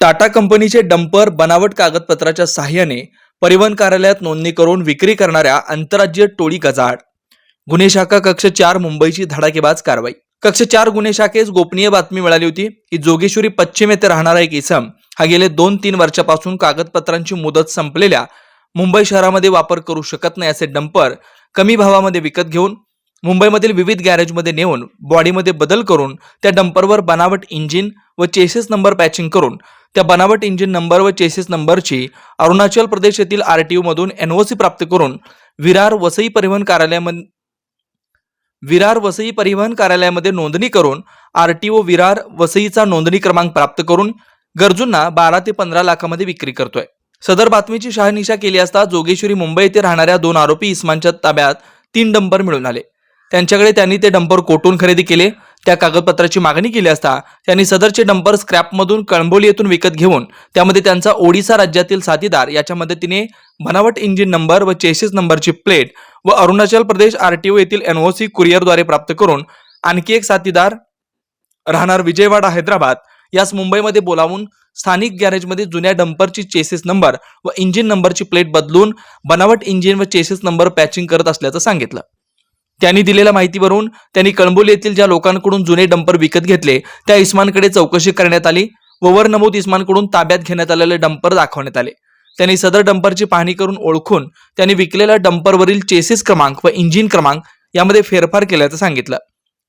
टाटा कंपनीचे डंपर बनावट कागदपत्राच्या साह्याने परिवहन कार्यालयात नोंदणी करून विक्री करणाऱ्या आंतरराज्यीय टोळी गजाआड. गुन्हे शाखा कक्ष चार मुंबईची धडाकेबाज कारवाई. कक्ष चार गुन्हे शाखेस गोपनीय बातमी मिळाली होती की जोगेश्वरी पश्चिम येथे राहणारा एक इसम हा गेले दोन तीन वर्षापासून कागदपत्रांची मुदत संपलेल्या मुंबई शहरामध्ये वापर करू शकत नाही असे डंपर कमी भावामध्ये विकत घेऊन मुंबईमधील विविध गॅरेजमध्ये नेऊन बॉडीमध्ये बदल करून त्या डंपरवर बनावट इंजिन व चेसेस नंबर पॅचिंग करून त्या बनावट इंजिन नंबर व चेसिस नंबरची अरुणाचल प्रदेश येथील आरटीओ मधून एनओसी प्राप्त करून विरार वसई परिवहन कार्यालयामध्ये विरार वसई परिवहन कार्यालयामध्ये नोंदणी करून आरटीओ विरार वसईचा नोंदणी क्रमांक प्राप्त करून गरजूंना बारा ते पंधरा लाखामध्ये विक्री करतोय. सदर बातमीची शहानिशा केली असता जोगेश्वरी मुंबई येथे राहणाऱ्या दोन आरोपी इस्मानच्या ताब्यात तीन डंपर मिळून आले. त्यांच्याकडे त्यांनी ते डंपर कोटून खरेदी केले. त्या कागदपत्राची मागणी केली असता त्यांनी सदरचे डंपर स्क्रॅपमधून कळंबोली येथून विकत घेऊन त्यामध्ये त्यांचा ओडिसा राज्यातील साथीदार याच्या मदतीने बनावट इंजिन नंबर व चेसिस नंबरची प्लेट व अरुणाचल प्रदेश आरटीओ येथील एनओसी कुरिअरद्वारे प्राप्त करून आणखी एक साथीदार राहणार विजयवाडा हैदराबाद यास मुंबईमध्ये बोलावून स्थानिक गॅरेजमध्ये जुन्या डंपरची चेसिस नंबर व इंजिन नंबरची प्लेट बदलून बनावट इंजिन व चेसिस नंबर पॅचिंग करत असल्याचं सांगितलं. त्यांनी दिलेल्या माहितीवरून त्यांनी कळंबोली येथील ज्या लोकांकडून जुने डंपर विकत घेतले त्या इस्मानकडे चौकशी करण्यात आली व वर नमूद इस्मानकडून ताब्यात घेण्यात आलेले डंपर दाखवण्यात आले. त्यांनी सदर डंपरची पाहणी करून ओळखून त्यांनी विकलेल्या डंपरवरील चेसिस क्रमांक व इंजिन क्रमांक यामध्ये फेरफार केल्याचं सांगितलं.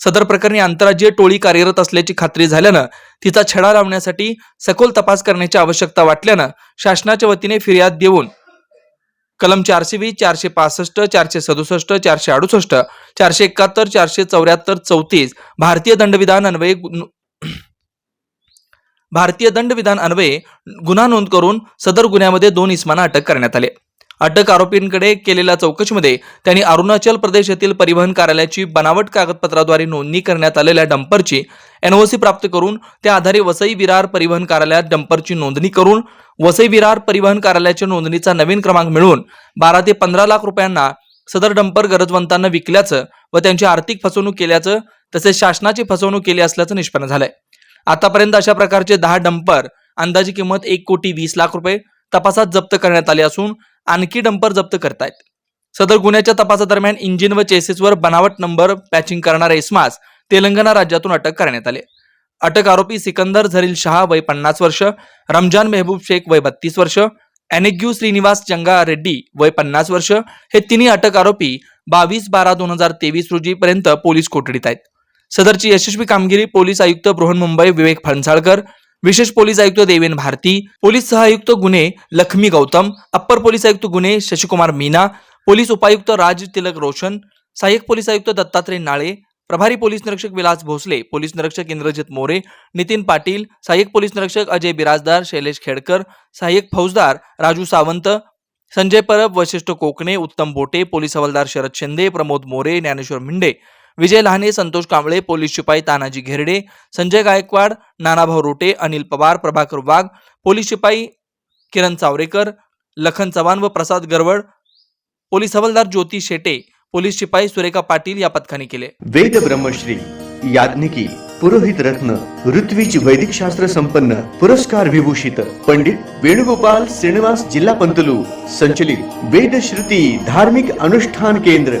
सदर प्रकरणी आंतरराज्यीय टोळी कार्यरत असल्याची खात्री झाल्यानं तिचा छडा लावण्यासाठी सखोल तपास करण्याची आवश्यकता वाटल्यानं शासनाच्या वतीने फिर्याद देऊन कलम चारशे वीस चारशे पासष्ट चारशे सदुसष्ट चारशे अडुसष्ट चारशे एकाहत्तर चारशे चौऱ्याहत्तर चौतीस. भारतीय दंडविधान अन्वये भारतीय दंडविधान अन्वये गुन्हा नोंद करून सदर गुन्ह्यामध्ये दोन इस्मांना अटक करण्यात आले. अटक आरोपींकडे केलेल्या चौकशीमध्ये त्यांनी अरुणाचल प्रदेश येथील परिवहन कार्यालयाची बनावट कागदपत्राद्वारे नोंदणी करण्यात आलेल्या डंपरची एनओसी प्राप्त करून त्या आधारे वसई विरार परिवहन कार्यालयात डंपरची नोंदणी करून वसई विरार परिवहन कार्यालयाच्या नोंदणीचा नवीन क्रमांक मिळवून बारा ते पंधरा लाख रुपयांना सदर डंपर गरजवंतांना विकल्याचं व त्यांची आर्थिक फसवणूक केल्याचं तसेच शासनाची फसवणूक केली असल्याचं निष्पन्न झालंय. आतापर्यंत अशा प्रकारचे दहा डंपर अंदाजी किंमत एक कोटी वीस लाख रुपये तपासात जप्त करण्यात आले असून आणखी डंपर जप्त करतायत. सदर गुन्ह्याच्या तपासादरम्यान इंजिन व चेसेसवर बनावट नंबर पॅचिंग करणारे इस्मास तेलंगणा राज्यातून अटक करण्यात आले. अटक आरोपी सिकंदर झरील शहा वय पन्नास वर्ष रमजान मेहबूब शेख वय बत्तीस वर्ष अनेग्यू श्रीनिवास जंगा रेड्डी वय पन्नास वर्ष हे तिन्ही अटक आरोपी बावीस बारा दोन हजार तेवीस रोजी पर्यंत पोलीस कोठडीत आहेत. सदरची यशस्वी कामगिरी पोलीस आयुक्त बृहन्मुंबई विवेक फणसाळकर विशेष पोलीस आयुक्त देवेन भारती पोलीस सहआयुक्त गुन्हे लक्ष्मी गौतम अप्पर पोलीस आयुक्त गुन्हे शशिकुमार मीना पोलीस उपायुक्त राज तिलक रोशन सहाय्यक पोलीस आयुक्त दत्तात्रय नाळे प्रभारी पोलीस निरीक्षक विलास भोसले पोलीस निरीक्षक इंद्रजित मोरे नितीन पाटील सहाय्यक पोलीस निरीक्षक अजय बिराजदार शैलेश खेडकर सहाय्यक फौजदार राजू सावंत संजय परब वशिष्ठ कोकणे उत्तम बोटे पोलीस हवालदार शरद शिंदे प्रमोद मोरे ज्ञानेश्वर मिंडे विजय लहाने संतोष कांबळे पोलीस शिपाई तानाजी घेरडे संजय गायकवाड नानाभाऊ रोटे अनिल पवार प्रभाकर वाघ पोलीस शिपाई किरण चावरेकर लखन चव्हाण व प्रसाद गरवड पोलीस हवालदार ज्योती शेटे पोलीस शिपाई सुरेखा पाटील या पथकाने केले. वेद ब्रह्मश्री याज्ञिकी पुरोहित रत्न ऋत्विज वैदिक शास्त्र संपन्न पुरस्कार विभूषित पंडित वेणुगोपाल श्रीनिवास जिल्हा पंतलू संचलित वेद श्रुती धार्मिक अनुष्ठान केंद्र